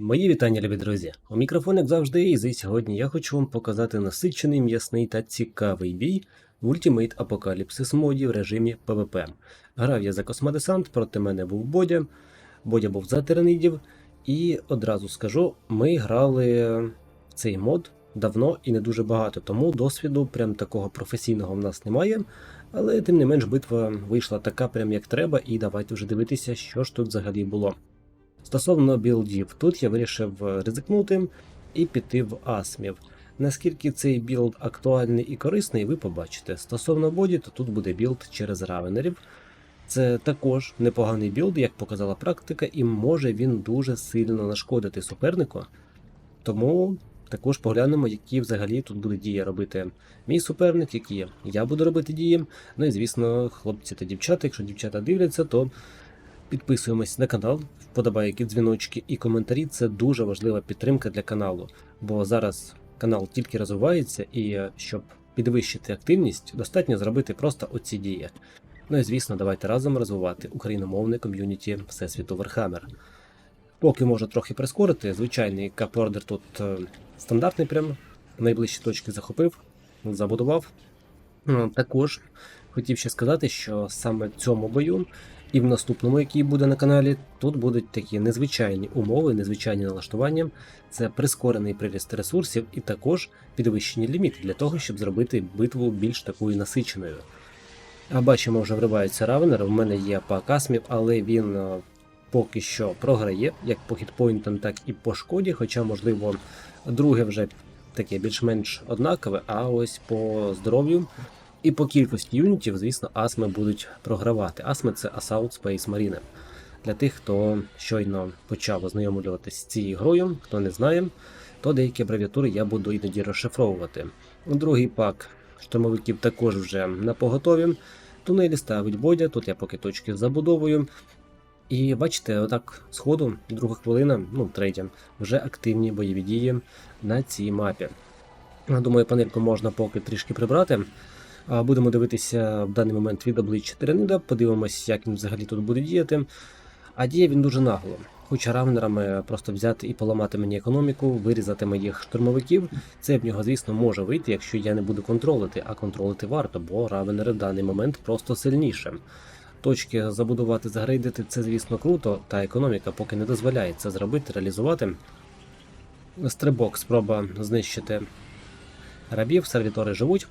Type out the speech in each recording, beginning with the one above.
Мої вітання, любі друзі. У мікрофон, як завжди, і сьогодні я хочу вам показати насичений, м'ясний та цікавий бій в Ultimate Apocalypse моді в режимі PvP. Грав я за космодесант, проти мене був Бодя. Бодя був за тиранидів. І одразу скажу, ми грали в цей мод давно і не дуже багато, тому досвіду прям такого професійного в нас немає. Але тим не менш битва вийшла така, прям як треба, і давайте вже дивитися, що ж тут взагалі було. Стосовно білдів, тут я вирішив е, ризикнути і піти в асмів. Наскільки цей білд актуальний і корисний, ви побачите. Стосовно боді, то тут буде білд через равенерів. Це також непоганий білд, як показала практика, і може він дуже сильно нашкодити супернику. Тому також поглянемо, які взагалі тут буде дії робити мій суперник, які я буду робити дії. Ну і звісно, хлопці та дівчата, якщо дівчата дивляться, то Підписуємось на канал, вподобайки, дзвіночки і коментарі це дуже важлива підтримка для каналу, бо зараз канал тільки розвивається, і е, щоб підвищити активність, достатньо зробити просто оці дії. Ну і звісно, давайте разом розвивати україномовне ком'юніті Всесвіту Warhammer. Поки можу трохи прискорити, звичайний кап-ордер тут е, стандартний, прям найближчі точки захопив, забудував. Е, Також хотів ще сказати, що саме в цьому бою і в наступному, який буде на каналі, тут будуть такі незвичайні умови, незвичайні налаштування. Це прискорений приріст ресурсів і також підвищені ліміти для того, щоб зробити битву більш такою насиченою. А бачимо, вже вриваються равенер. У мене є пак асмів, але він е, поки що програє як по хітпойнтам, так і по шкоді. Хоча, можливо, друге вже таке більш-менш однакове, а ось по здоров'ю і по кількості юнітів, звісно, асми будуть програвати. Асми це Assault Space Marine. Для тих, хто щойно почав ознайомлюватися з цією грою, хто не знає, то деякі абревіатури я буду іноді розшифровувати. Другий пак штурмовиків також вже на поготові. Тунелі ставить Бодя, тут я поки точки забудовую. І бачите, отак сходу, друга хвилина, ну третя, вже активні бойові дії на цій мапі. Думаю, панельку можна поки трішки прибрати. Будемо дивитися в даний момент від обличчя Тиранида, подивимось, як він взагалі тут буде діяти. А діє він дуже нагло. Хоче равнерами просто взяти і поламати мені економіку, вирізати моїх штурмовиків. Це в нього, звісно, може вийти, якщо я не буду контролити, а контролити варто, бо равенери в даний момент просто сильніше. Точки забудувати, загрейдити це, звісно, круто, та економіка поки не дозволяє це зробити, реалізувати. Стрибок, спроба знищити рабів, сервітори живуть.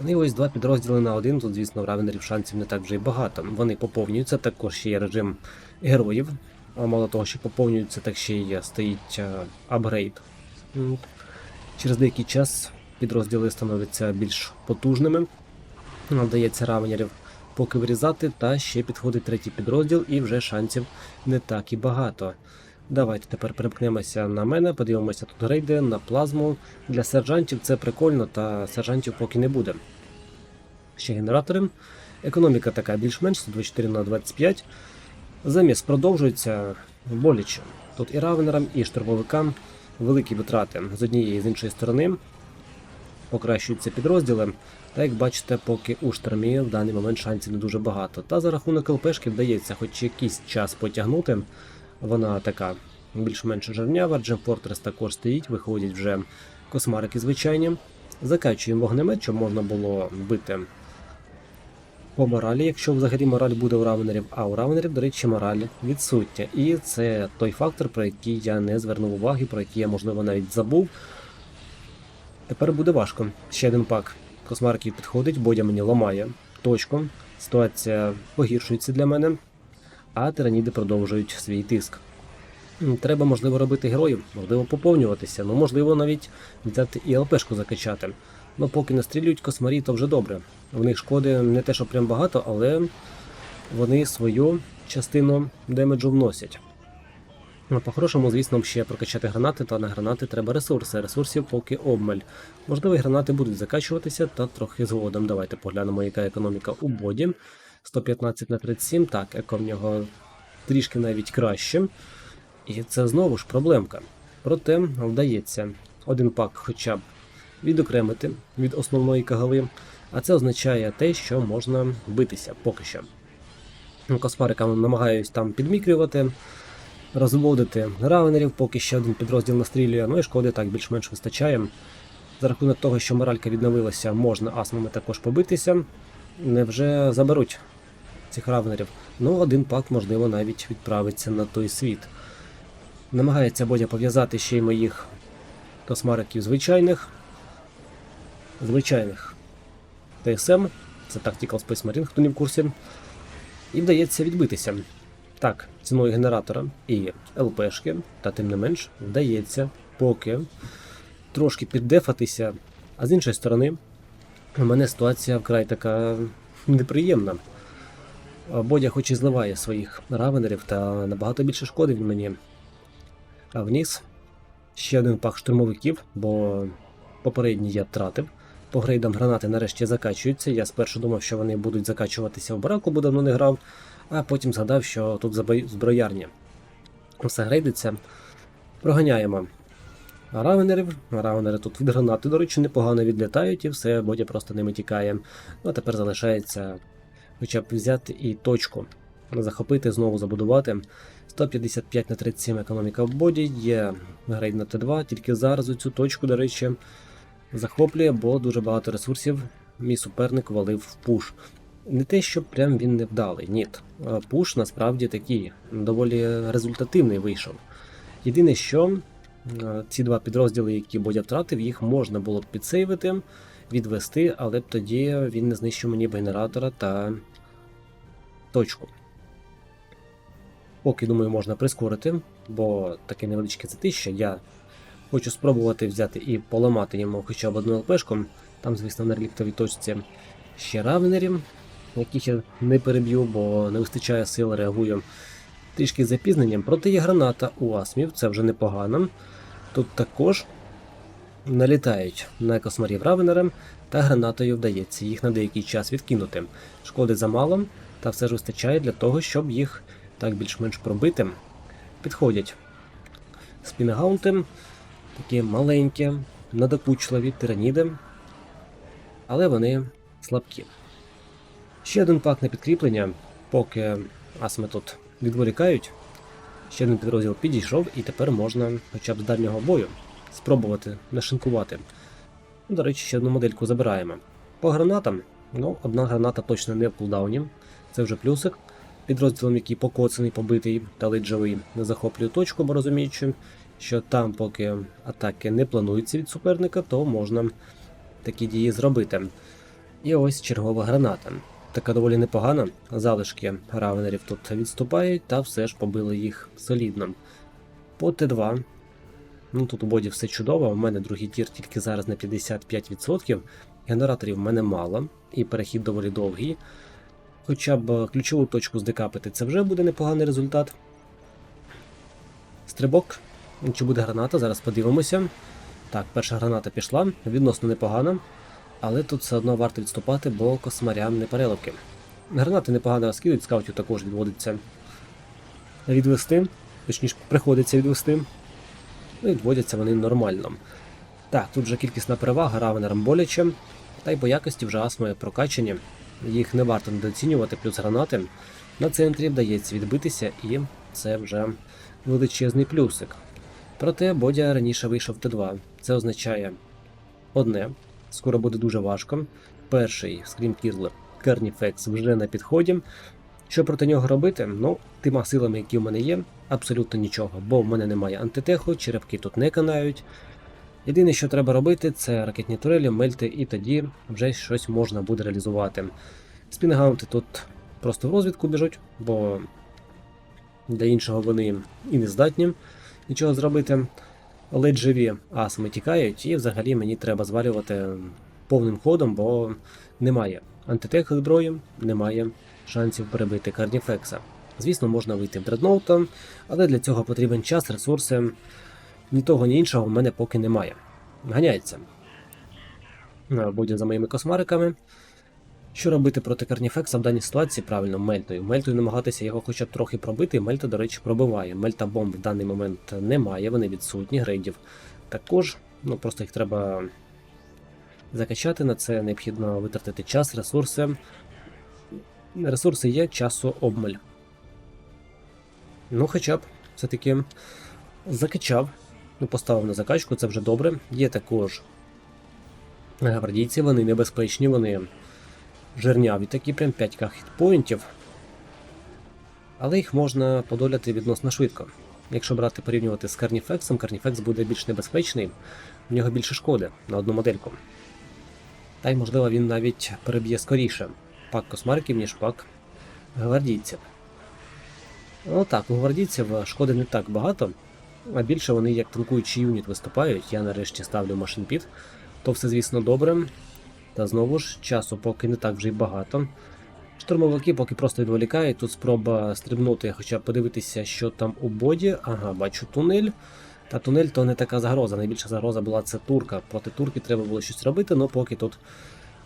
Вони ось два підрозділи на один. Тут, звісно, равенерів шансів не так вже й багато. Вони поповнюються, також ще є режим героїв. Мало того, що поповнюються, так ще й стоїть е, апгрейд. Через деякий час підрозділи становляться більш потужними. Нам Вдається равенерів поки вирізати, та ще підходить третій підрозділ, і вже шансів не так і багато. Давайте тепер перемкнемося на мене, подивимося тут рейди на плазму. Для сержантів це прикольно, та сержантів поки не буде. Ще генератори. Економіка така більш-менш 124 на 25. Заміс продовжується боляче. Тут і равенерам, і штурмовикам великі витрати з однієї і з іншої сторони. Покращуються підрозділи. Та як бачите, поки у штурмі в даний момент шансів не дуже багато. Та за рахунок ЛПшки вдається хоч якийсь час потягнути. Вона така більш-менш жирнява. Джем також стоїть, виходять вже космарики звичайні. Закачуємо вогнемет, щоб можна було бити по моралі, якщо взагалі мораль буде у равенерів, а у равенерів, до речі, мораль відсутня. І це той фактор, про який я не звернув уваги, про який я, можливо, навіть забув. Тепер буде важко. Ще один пак космариків підходить, Бодя мені ламає точку. Ситуація погіршується для мене, а тираніди продовжують свій тиск. Треба, можливо, робити героїв, можливо, поповнюватися, ну можливо навіть взяти і ЛПшку закачати. Ну поки настрілюють космарі, то вже добре. В них шкоди не те, що прям багато, але вони свою частину демеджу вносять. Ну, По-хорошому, звісно, ще прокачати гранати, та на гранати треба ресурси. Ресурсів поки обмаль. Можливо, гранати будуть закачуватися, та трохи згодом. Давайте поглянемо, яка економіка у боді. 115 на 37. Так, еко в нього трішки навіть краще. І це знову ж проблемка. Проте вдається один пак хоча б відокремити від основної кагали, а це означає те, що можна битися поки що. Ну, Космарикам намагаюсь там підмікрювати. розводити равенерів, поки ще один підрозділ настрілює, ну і шкоди так більш-менш вистачає. За рахунок того, що моралька відновилася, можна асмами також побитися. Невже заберуть цих равенерів? Ну, один пак, можливо, навіть відправиться на той світ. Намагається Бодя пов'язати ще й моїх космариків звичайних. Звичайних ТСМ, це Tactical Space Marine, хто не в курсі. І вдається відбитися. Так, ціною генератора і ЛПшки, та тим не менш, вдається поки трошки піддефатися. А з іншої сторони, у мене ситуація вкрай така неприємна. Бодя хоч і зливає своїх равенерів, та набагато більше шкоди він мені. Вниз ще один пах штурмовиків, бо попередній я втратив. По грейдам гранати нарешті закачуються. Я спершу думав, що вони будуть закачуватися в бараку, бо давно не грав, а потім згадав, що тут зброярня. Все грейдиться. Проганяємо равенерів. Равенери тут від гранати, до речі, непогано відлітають, і все, Бодя просто ними тікає. Ну а тепер залишається хоча б взяти і точку. Захопити, знову забудувати. 155 на 37 економіка в боді, є грейд на Т2, тільки зараз у цю точку, до речі, захоплює, бо дуже багато ресурсів мій суперник валив в пуш. Не те, що прям він не вдалий, ні. Е, Пуш насправді такий доволі результативний вийшов. Єдине, що е, ці два підрозділи, які Бодя втратив, їх можна було б підсейвити, відвести, але б тоді він не знищив мені б генератора та точку. Поки, думаю, можна прискорити, бо таке невеличке затища. Я хочу спробувати взяти і поламати йому хоча б одну ЛПшку. Там, звісно, на реліктовій точці ще равенерів, яких я не переб'ю, бо не вистачає сил, реагую трішки з запізненням. Проте є граната у асмів, це вже непогано. Тут також налітають на космарів равенером, та гранатою вдається їх на деякий час відкинути. Шкоди замало, та все ж вистачає для того, щоб їх так більш-менш пробити. Підходять спінгаунти, такі маленькі, надокучливі тираніди, але вони слабкі. Ще один пак на підкріплення, поки асми тут відволікають. Ще один підрозділ підійшов, і тепер можна хоча б з дальнього бою спробувати нашинкувати. Ну, До речі, ще одну модельку забираємо. По гранатам, ну, одна граната точно не в кулдауні, це вже плюсик. Підрозділом, який покоцаний, побитий та лиджовий, не захоплює точку, бо розуміючи, що там, поки атаки не плануються від суперника, то можна такі дії зробити. І ось чергова граната. Така доволі непогана. Залишки равенерів тут відступають, та все ж побили їх солідно. По Т2. Ну тут у боді все чудово. У мене другий тір тільки зараз на 55%. Генераторів в мене мало, і перехід доволі довгий. Хоча б ключову точку здекапити це вже буде непоганий результат. Стрибок. Чи буде граната? Зараз подивимося. Так, перша граната пішла, відносно непогана. Але тут все одно варто відступати, бо космарям не переливки. Гранати непогано розкидують, скаутів також відводиться відвести, точніше, приходиться відвести. Ну і відводяться вони нормально. Так, тут вже кількісна перевага, равенерам боляче, та й по якості вже асми прокачані. Їх не варто недооцінювати, плюс гранати. На центрі вдається відбитися, і це вже величезний плюсик. Проте Бодя раніше вийшов Т2. Це означає одне, скоро буде дуже важко. Перший скрім Кізлер Керніфекс вже на підході. Що проти нього робити? Ну, тима силами, які в мене є, абсолютно нічого, бо в мене немає антитеху, черепки тут не канають. Єдине, що треба робити, це ракетні турелі, мельти, і тоді вже щось можна буде реалізувати. Спінгаунти тут просто в розвідку біжуть, бо для іншого вони і не здатні нічого зробити. Ледь живі асми тікають, і взагалі мені треба звалювати повним ходом, бо немає антитех зброї, немає шансів перебити Карніфекса. Звісно, можна вийти в дредноута, але для цього потрібен час, ресурси. Ні того, ні іншого в мене поки немає. Ганяється. Е, Будь за моїми космариками. Що робити проти Карніфекса в даній ситуації? Правильно, мельтою. Мельтою намагатися його хоча б трохи пробити. Мельта, до речі, пробиває. Мельта бомб в даний момент немає, вони відсутні, грейдів також. Ну просто їх треба закачати. На це необхідно витратити час, ресурси. Ресурси є, часу обмаль. Ну, хоча б все-таки закачав, ну, поставив на закачку, це вже добре. Є також гвардійці, вони небезпечні, вони жирняві, такі прям 5к хітпоінтів. Але їх можна подоляти відносно швидко. Якщо брати порівнювати з Карніфексом, Карніфекс буде більш небезпечний, в нього більше шкоди на одну модельку. Та й, можливо, він навіть переб'є скоріше пак космариків, ніж пак гвардійців. Ну так, у гвардійців шкоди не так багато, а більше вони як танкуючий юніт виступають. Я нарешті ставлю машинпіт. То все, звісно, добре. Та знову ж часу поки не так вже й багато. Штурмовики поки просто відволікають. Тут спроба стрибнути, хоча б подивитися, що там у боді. Ага, бачу тунель. Та тунель то не така загроза. Найбільша загроза була це турка. Проти турки треба було щось робити, але поки тут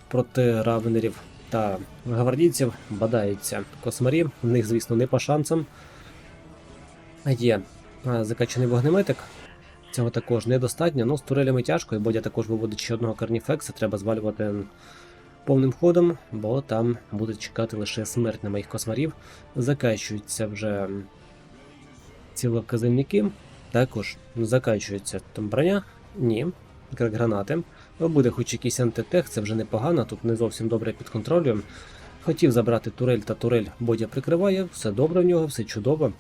проти равенерів та гвардійців бадаються космарі. В них, звісно, не по шансам. Є а, закачаний вогнеметик. Цього також недостатньо. Ну, з турелями тяжко, і Бодя також виводить ще одного карніфекса. Треба звалювати повним ходом, бо там буде чекати лише смерть на моїх космарів. Закачуються вже цілоказівники. Також закачується там броня. Ні. Гранати. Буде хоч якийсь антитех, це вже непогано, тут не зовсім добре під контролем. Хотів забрати турель та турель Бодя прикриває, все добре в нього, все чудово.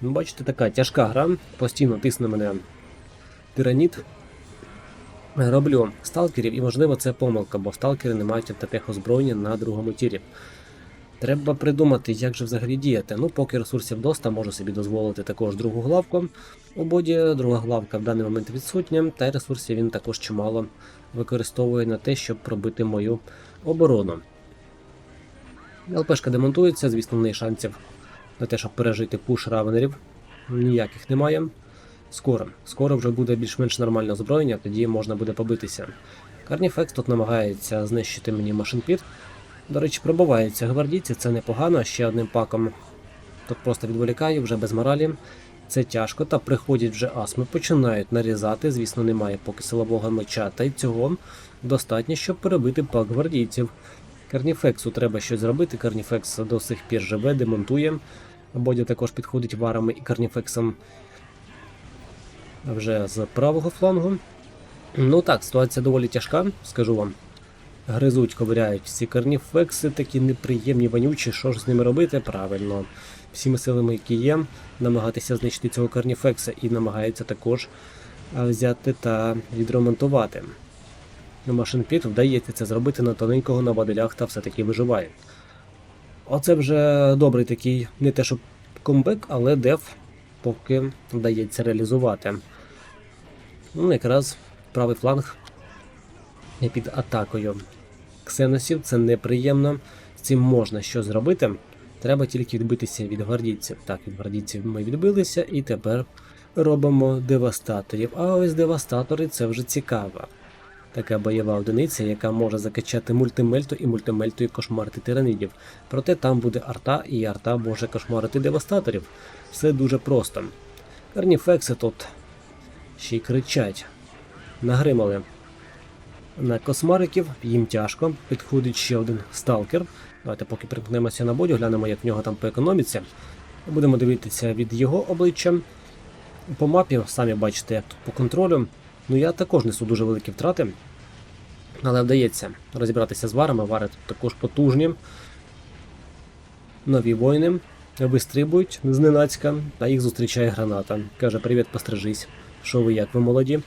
Ну, Бачите, така тяжка гра, постійно тисне мене тираніт. Роблю сталкерів, і можливо це помилка, бо сталкери не мають антитех озброєння на другому тірі. Треба придумати, як же взагалі діяти. Ну, поки ресурсів доста, можу собі дозволити також другу главку. У боді друга главка в даний момент відсутня, та й ресурсів він також чимало використовує на те, щоб пробити мою оборону. ЛПшка демонтується, звісно, в неї шансів на те, щоб пережити пуш равенерів. Ніяких немає. Скоро. Скоро вже буде більш-менш нормальне озброєння, тоді можна буде побитися. Карніфекс тут намагається знищити мені машинпіт. До речі, пробиваються гвардійці, це непогано, ще одним паком. Тут просто відволікаю, вже без моралі. Це тяжко, та приходять вже асми, починають нарізати. Звісно, немає поки силового меча, та й цього достатньо, щоб перебити пак гвардійців. Карніфексу треба щось зробити. Карніфекс до сих пір живе, демонтує. Бодя також підходить варами і карніфексом вже з правого флангу. Ну так, ситуація доволі тяжка, скажу вам. Гризуть, ковиряють всі карніфекси, такі неприємні, вонючі. Що ж з ними робити? Правильно. Всіми силами, які є, намагатися знищити цього карніфекса і намагаються також взяти та відремонтувати. Машинпіт вдається це зробити на тоненького на баделях та все-таки виживає. Оце вже добрий такий, не те, що комбек, але деф поки вдається реалізувати. Ну, якраз правий фланг під атакою ксеносів, це неприємно. З цим можна щось зробити. Треба тільки відбитися від гвардійців. Так, від гвардійців ми відбилися і тепер робимо девастаторів. А ось девастатори це вже цікаво. Така бойова одиниця, яка може закачати мультимельту і мультимельту і кошмарити тиранидів. Проте там буде арта, і арта може кошмарити девастаторів. Все дуже просто. Карніфекси тут ще й кричать. Нагримали на космариків, їм тяжко. Підходить ще один сталкер. Давайте поки примкнемося на бодю, глянемо, як в нього там по економіці. Будемо дивитися від його обличчя. По мапі, самі бачите, як тут по контролю. Ну я також несу дуже великі втрати. Але вдається розібратися з варами. Вари тут також потужні. Нові воїни вистрибують зненацька, та їх зустрічає граната. Каже: Привіт, пострижись. Що ви як ви молоді?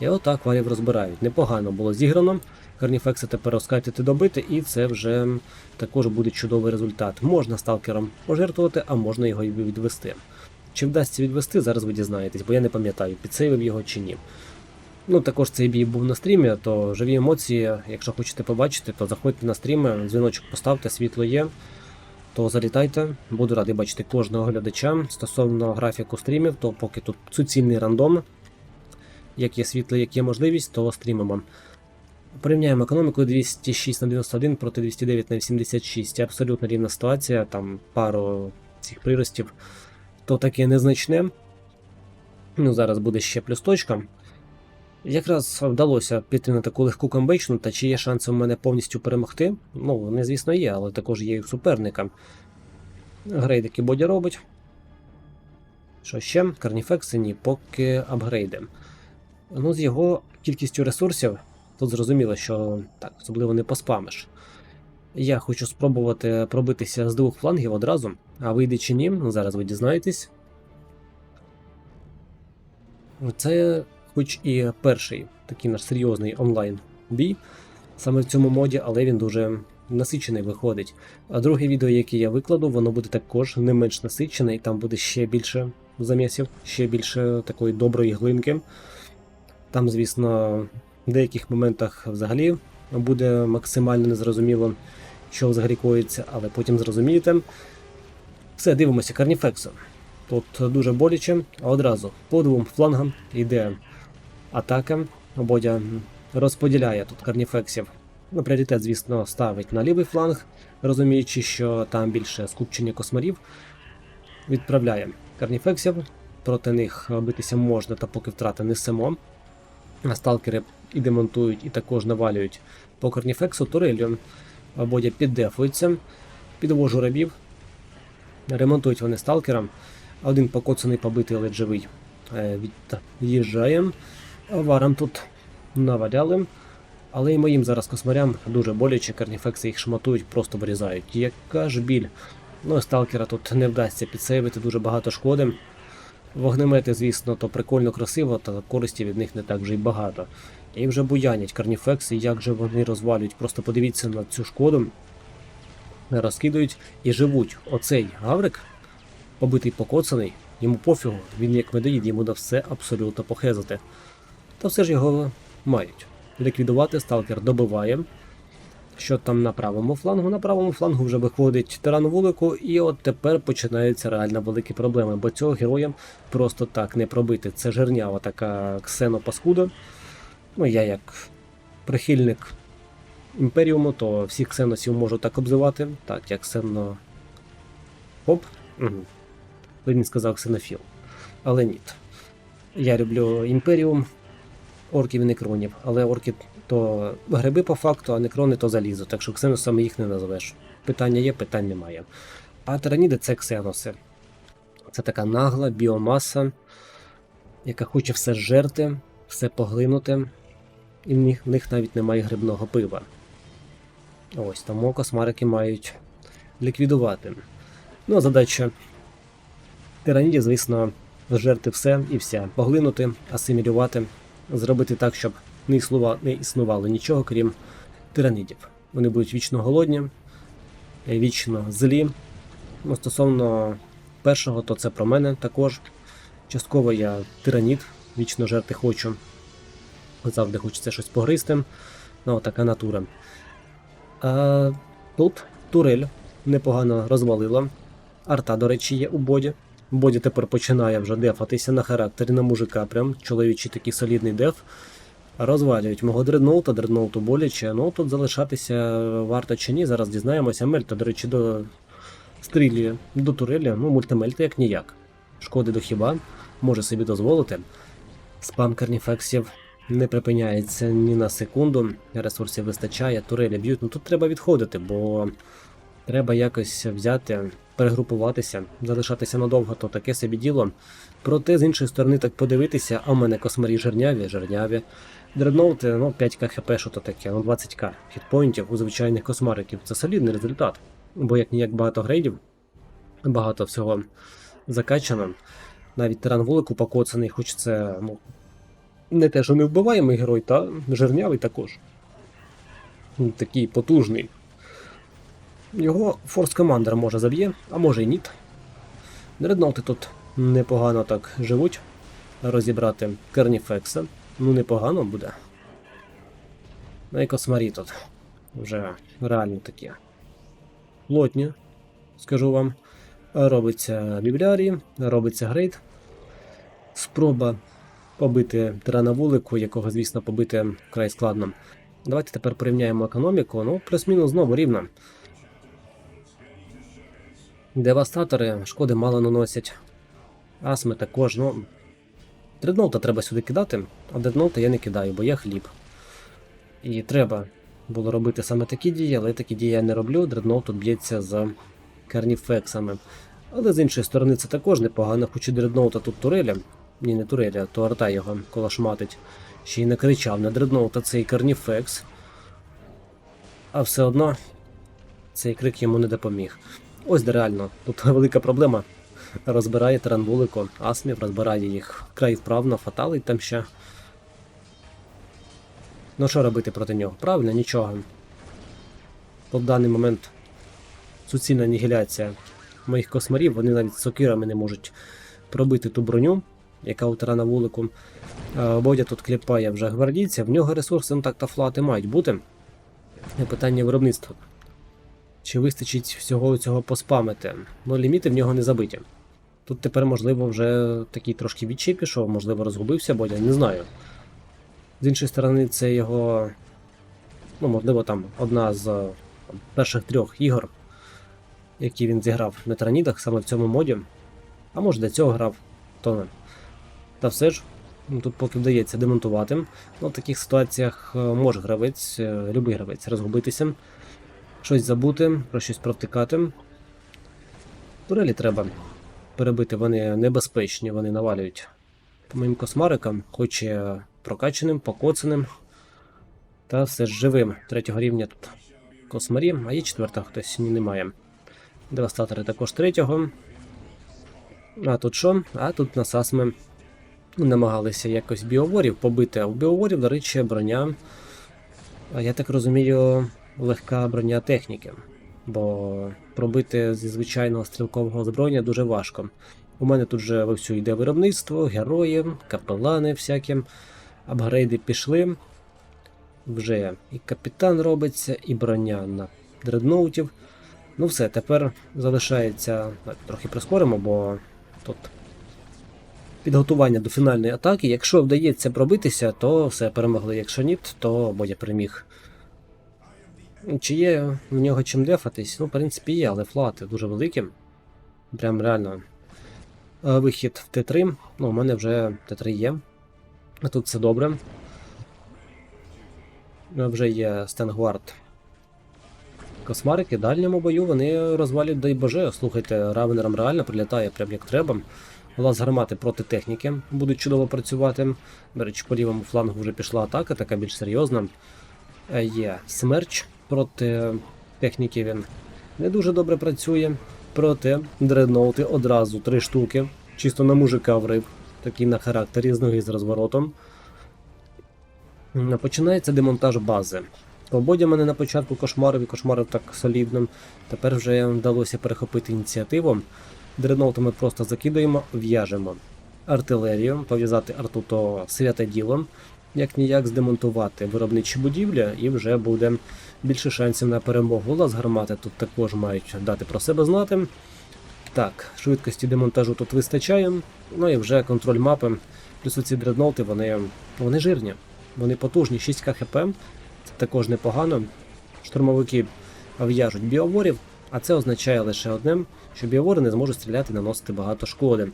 І отак варів розбирають. Непогано було зіграно. Карніфекси тепер розкатити добити, і це вже також буде чудовий результат. Можна сталкером пожертвувати, а можна його і відвести. Чи вдасться відвести, зараз ви дізнаєтесь, бо я не пам'ятаю, підсейвив його чи ні. Ну, також цей бій був на стрімі, то живі емоції, якщо хочете побачити, то заходьте на стріми, дзвіночок поставте, світло є, то залітайте. Буду радий бачити кожного глядача. Стосовно графіку стрімів, то поки тут суцільний рандом. Як є світло, як є можливість, то стрімимо. Порівняємо економіку 206 на 91 проти 209 на 86. Абсолютно рівна ситуація, там пару цих приростів, то таке незначне. Ну, Зараз буде ще плюс точка. Якраз вдалося піти на таку легку камбечну, та чи є шанси у мене повністю перемогти? Ну, вони, звісно, є, але також є і суперника. Грейдики Бодя робить. Що ще? Карніфекси ні, поки апгрейди. Ну, з його кількістю ресурсів, тут зрозуміло, що так, особливо не поспамиш. Я хочу спробувати пробитися з двох флангів одразу, а вийде чи ні, ну, зараз ви дізнаєтесь. Це, хоч і перший такий наш серйозний онлайн бій саме в цьому моді, але він дуже насичений виходить. А друге відео, яке я викладу, воно буде також не менш насичене, і там буде ще більше замісів, ще більше такої доброї глинки. Там, звісно, в деяких моментах взагалі буде максимально незрозуміло, що взагалі коїться, але потім зрозумієте. Все, дивимося, Карніфексо. Тут дуже боляче, а одразу по двом флангам йде атака. Бодя розподіляє тут карніфексів. Ну, пріоритет, звісно, ставить на лівий фланг, розуміючи, що там більше скупчення космарів. Відправляє карніфексів. Проти них битися можна, та поки втрати несемо. Сталкери і демонтують, і також навалюють по карніфексу турелью. Бодя піддефується, підвожу рабів. Ремонтують вони сталкерам. Один покоцаний побитий, але живий. Е, Від'їжджаємо. Варам тут наваляли. Але і моїм зараз космарям дуже боляче, карніфекси їх шматують, просто вирізають. Яка ж біль. Ну, сталкера тут не вдасться підсейвити дуже багато шкоди. Вогнемети, звісно, то прикольно красиво, та користі від них не так вже й багато. І вже буянять карніфекси, як же вони розвалюють. Просто подивіться на цю шкоду. Розкидують і живуть. Оцей гаврик, побитий покоцаний, йому пофігу, він як медоїд, йому на все абсолютно похезати. Та все ж його мають. Ліквідувати сталкер добиває. Що там на правому флангу? На правому флангу вже виходить тиран вулику, і от тепер починаються реально великі проблеми, бо цього героя просто так не пробити. Це жернява така ксенопаскуда. Ну, я як прихильник імперіуму, то всіх ксеносів можу так обзивати. Так, як ксено. Хоп. Угу. Він сказав ксенофіл. Але ні. Я люблю імперіум, орків і некронів, але орки то гриби по факту, а некрони то залізо, так що ксеносами їх не назовеш. Питання є, питань немає. А тираніди це ксеноси. Це така нагла біомаса, яка хоче все зжерти, все поглинути, і в них, навіть немає грибного пива. Ось тому космарики мають ліквідувати. Ну, а задача тиранідів, звісно, зжерти все і все, поглинути, асимілювати, зробити так, щоб не існувало, не існувало нічого, крім тиранидів. Вони будуть вічно голодні, вічно злі. Ну, Стосовно першого, то це про мене також. Частково я тиранід, вічно жерти хочу. Завжди хочеться щось погризти. Ну, така натура. А, Тут турель непогано розвалила. Арта, до речі, є у боді. Боді тепер починає вже дефатися на характері на мужика. Прям чоловічий такий солідний деф. Розвалюють мого дредноута, дредноуту боляче. Ну тут залишатися варто чи ні. Зараз дізнаємося. Мельта, до речі, до стрілі до турелі. Ну, мультимельта як ніяк. Шкоди до хіба, може собі дозволити. Спам карніфексів не припиняється ні на секунду. Ресурсів вистачає, турелі б'ють. Ну тут треба відходити, бо треба якось взяти, перегрупуватися, залишатися надовго, то таке собі діло. Проте, з іншої сторони, так подивитися, а в мене космарі жерняві, жерняві. Дредноути, ну 5к хп, що то таке, ну 20к хітпоінтів у звичайних космариків. Це солідний результат. Бо як ніяк багато грейдів, багато всього закачано. Навіть тиран вулику покоцаний, хоч це ну, не те, що не вбиваємий герой, та жернявий також. Такий потужний. Його форс командер може заб'є, а може й ні. Дредноути тут непогано так живуть. Розібрати Керніфекса. Ну, непогано буде. Ну і космарі тут вже реально такі. Плотні, скажу вам. Робиться бібліарії, робиться грейд. Спроба побити тирана вулику, якого, звісно, побити вкрай складно. Давайте тепер порівняємо економіку. Ну, плюс-мінус знову рівно. Девастатори шкоди мало наносять. Асми також, ну. Дредноута треба сюди кидати, а дредноута я не кидаю, бо я хліб. І треба було робити саме такі дії, але такі дії я не роблю. Дредноут б'ється з карніфексами. Але з іншої сторони це також непогано, хоч і дредноута тут туреля. Ні, не туреля, то арта його колошматить. Ще й накричав на дредноута цей карніфекс. А все одно цей крик йому не допоміг. Ось де реально, тут велика проблема. Розбирає таранбулико, асмів, розбирає їх край вправно, фаталить там ще. Ну що робити проти нього? Правильно, нічого. По даний момент суцільна анігіляція моїх космарів, вони навіть сокирами не можуть пробити ту броню, яка у тирана вулику. Бодя тут кліпає вже гвардійця, в нього ресурси ну, так та флати мають бути. Питання виробництва. Чи вистачить всього цього поспамити? Ну, ліміти в нього не забиті. Тут тепер, можливо, вже такий трошки відчай пішов, можливо, розгубився Бодя, не знаю. З іншої сторони, це його. Ну, можливо, там одна з перших трьох ігор, які він зіграв на тиранідах саме в цьому моді. А може до цього грав, то не. Та все ж, ну, тут поки вдається демонтувати. Ну, в таких ситуаціях е, може гравець, е, любий гравець, розгубитися, щось забути, про щось провтикати. Турелі треба перебити, вони небезпечні, вони навалюють по моїм космарикам, хоч і прокачаним, покоцаним. Та все ж живим. Третього рівня тут космарі, а є четвертого хтось ні, немає. Девастатори також третього. А тут що? А тут на Сасми намагалися якось біоворів побити, а у біоворів, до речі, броня. Я так розумію, легка броня техніки. Бо пробити зі звичайного стрілкового озброєння дуже важко. У мене тут вже вовсю йде виробництво, герої, капелани всякі, апгрейди пішли. Вже і капітан робиться, і броня на дредноутів. Ну все, тепер залишається. Трохи прискоримо, бо тут підготування до фінальної атаки. Якщо вдається пробитися, то все перемогли. Якщо ні, то Бодя переміг. Чи є в нього чим дефатись? Ну, в принципі, є, але флати дуже великі. Прям реально. Е, Вихід в Т3. Ну, у мене вже Т3 є. А тут все добре. Е, Вже є Стенгвард. Космарики в дальньому бою вони розвалюють дай боже. Слухайте, равенерам реально прилітає прям як треба. Лаз гармати проти техніки будуть чудово працювати. До речі, по лівому флангу вже пішла атака, така більш серйозна. Е, Є смерч проти техніки він не дуже добре працює. Проти дредноути одразу три штуки. Чисто на мужика врив, такий на характері з ноги з розворотом. Починається демонтаж бази. Пободя мене на початку кошмарив і кошмарив так солідно. Тепер вже вдалося перехопити ініціативу. Дредноути ми просто закидаємо, в'яжемо артилерію, пов'язати арту то святе діло, як ніяк здемонтувати виробничі будівлі, і вже буде більше шансів на перемогу. Лаз гармати тут також мають дати про себе знати. Так, швидкості демонтажу тут вистачає. Ну і вже контроль мапи. Плюс оці дредноути, вони, вони жирні, вони потужні, 6 хп. Це також непогано. Штурмовики в'яжуть біоворів, а це означає лише одне, що біовори не зможуть стріляти і наносити багато шкоди.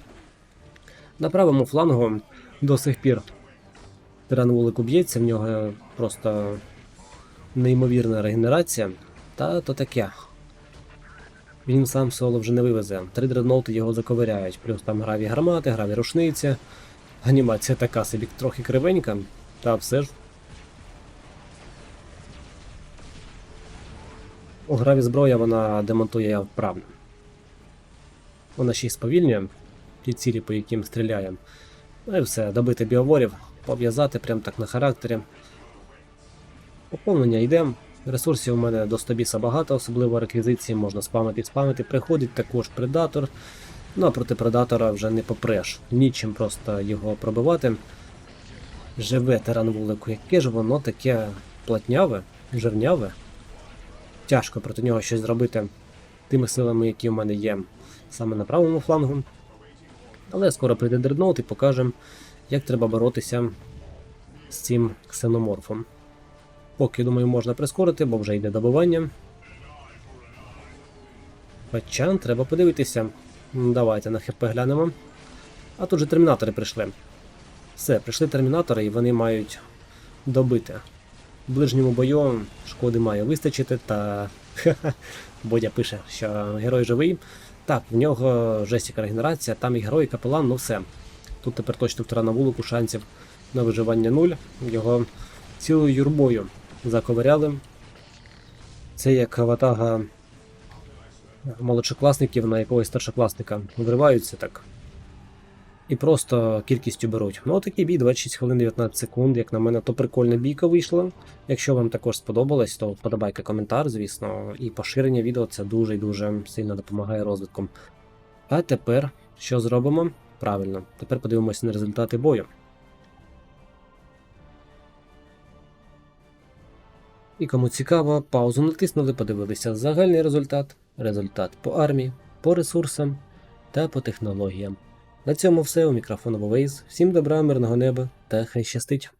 На правому флангу до сих пір тиран вулику б'ється, в нього просто неймовірна регенерація. Та то таке. Він сам соло вже не вивезе. Три дредноути його заковиряють, плюс там граві гармати, граві рушниці. Анімація така собі трохи кривенька, та все ж. У граві зброя вона демонтує вправно. Вона ще й сповільнює ті цілі, по яким стріляє. Ну і все, добити біоворів, пов'язати прям так на характері. Поповнення йде. Ресурсів у мене до 100 біса багато, особливо реквізиції можна спамити і спамити. Приходить також предатор. Ну а проти предатора вже не попреш. Нічим просто його пробивати. Живе тиран вулику, яке ж воно таке платняве, жирняве. Тяжко проти нього щось зробити тими силами, які в мене є саме на правому флангу. Але скоро прийде дредноут і покаже, як треба боротися з цим ксеноморфом. Поки, думаю, можна прискорити, бо вже йде добивання. Хоча треба подивитися. Давайте на ХП глянемо. А тут же термінатори прийшли. Все, прийшли термінатори, і вони мають добити. В ближньому бою шкоди має вистачити, та Бодя пише, що герой живий. Так, в нього жестіка регенерація, там і герой, і капелан, ну все. Тут тепер точно в тирана вулику шансів на виживання нуль. Його цілою юрбою заковиряли. Це як ватага молодшокласників на якогось старшокласника вириваються так. І просто кількістю беруть. Ну, такий бій 26 хвилин 19 секунд. Як на мене, то прикольна бійка вийшла. Якщо вам також сподобалось, то вподобайка коментар, звісно, і поширення відео це дуже і дуже сильно допомагає розвитком. А тепер що зробимо? Правильно, тепер подивимося на результати бою. І кому цікаво, паузу натиснули, подивилися загальний результат, результат по армії, по ресурсам та по технологіям. На цьому все у мікрофон Вейз. Всім добра, мирного неба та хай щастить!